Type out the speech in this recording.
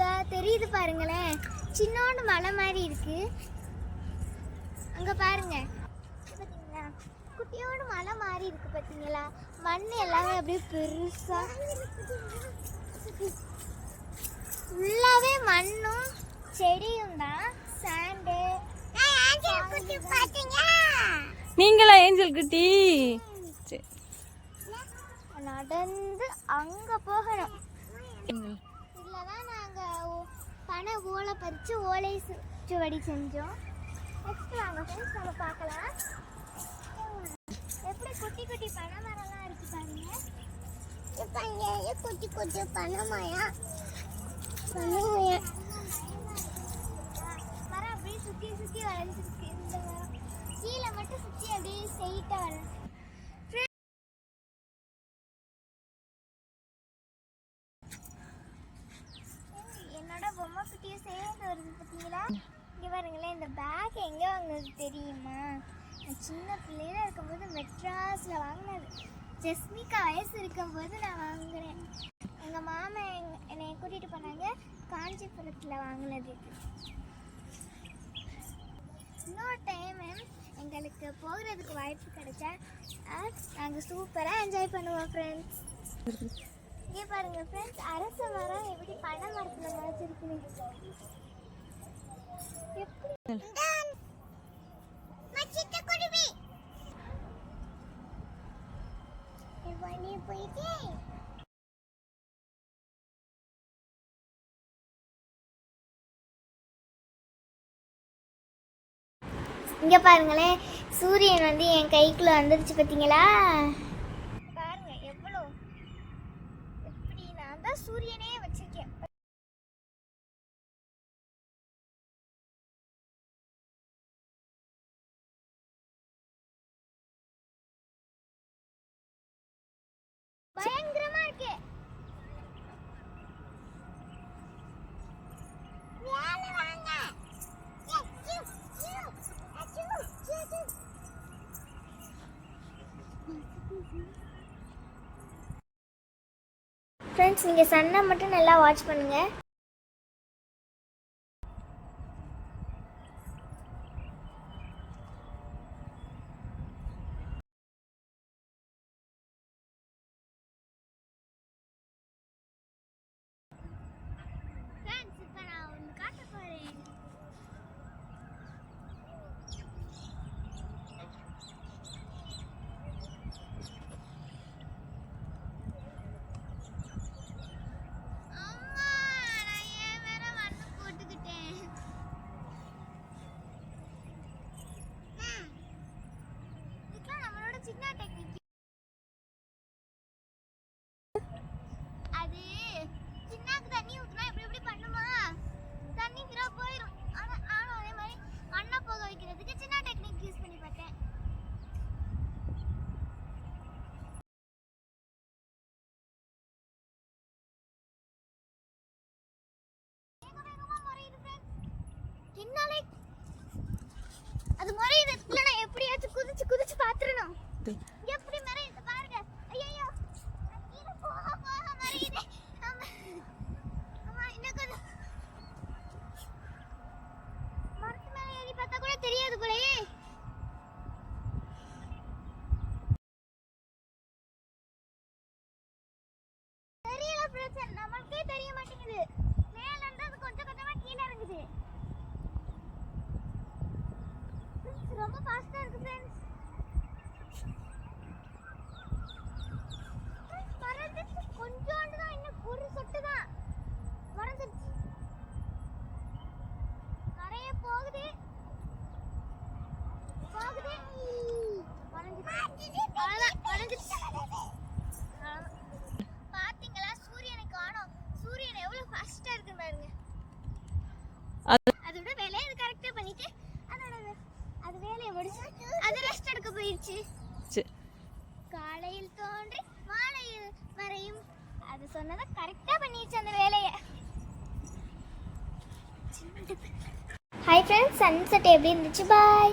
இந்த தெரியுது பாருங்களேன். சின்னோண்டு மலை மாதிரி இருக்கு. அங்க பாருங்க. இது பாத்தீங்களா? குட்டியோண்டு மலை மாதிரி இருக்கு பாத்தீங்களா? மண் எல்லாமே அப்படியே பெருசா. ஃபுல்லாவே மண்ணும் செடியும் தான். சாண்டு நீங்களா ஏஞ்சல் குட்டி? நடந்து அங்க போகணும். இதில் தான் நாங்கள் பனை ஓலை பறித்து ஓலை சுவடி செஞ்சோம். நெக்ஸ்ட் வாங்க ஃப்ரெண்ட்ஸ் நம்ம பார்க்கலாம். எப்படி குட்டி குட்டி பனை மரம்லாம் இருக்கு பாருங்க. இப்போ குட்டி குட்டி பனை மரம். பனை மரம். மரம் அப்படியே சுற்றி சுற்றி வளைஞ்சிருக்கு இந்த மரம் கீழே மட்டும் சுற்றி அப்படியே ஸ்ட்ரெயிட்டாக வளர்ந்து வாங்கினது தெரியுமா? நான் சின்ன பிள்ளையில இருக்கும்போது மெட்ராஸில் வாங்கினது. ஜெஸ்மிகா வயசு இருக்கும்போது நான் வாங்கினேன் எங்கள் மாமா எங் என்னை கூட்டிகிட்டு போனாங்க காஞ்சிபுரத்தில் வாங்கினது. இன்னொரு டைம் எங்களுக்கு போகிறதுக்கு வாய்ப்பு கிடைச்சா நாங்கள் சூப்பராக என்ஜாய் பண்ணுவோம் ஃப்ரெண்ட்ஸ் இங்கே பாருங்கள் ஃப்ரெண்ட்ஸ் அரச மரம் எப்படி பனை மரத்தில் முளைச்சிருக்கு எப்படி இங்க பாருங்களேன் சூரியன் வந்து என் கைக்குள்ள வந்துருச்சு பாத்தீங்களா? பாருங்க எவ்வளோ? எப்படி நான் தான் சூரியனே பயங்கரமா இருக்கு. வாங்க. ஃப்ரெண்ட்ஸ் நீங்கள் சண்டை மட்டும் நல்லா வாட்ச் பண்ணுங்கள் என்னாலே அது முறையுது நான் எப்படியாச்சும் குதிச்சு குதிச்சு பாத்துறணும். எப்படி மறையுது பாருங்க. ஐயோ கீழே போக போக மறையுது. கொஞ்சம். மரத்து மேல ஏறி பார்த்தா கூட தெரியாது போலயே. தெரியல பிரச்சனை. போகுது போகுது. பாத்தீங்களா சூரியனை காணோம். சூரியன் எவ்வளவு ஃபாஸ்டா இருக்கு பாருங்க. அது அதோட வேலையை அது கரெக்டா பண்ணிட்டு அதோட அது வேலையை முடிச்சு அது ரெஸ்ட் எடுக்க போயிடுச்சு சரி காலையில் தோன்றி மாலையில் மறையும் அது சொன்னதை கரெக்டா பண்ணிடுச்சு அந்த வேலையை. ஃப்ரெண்ட்ஸ் சன்செட் எப்படி இருந்துச்சு? பாய்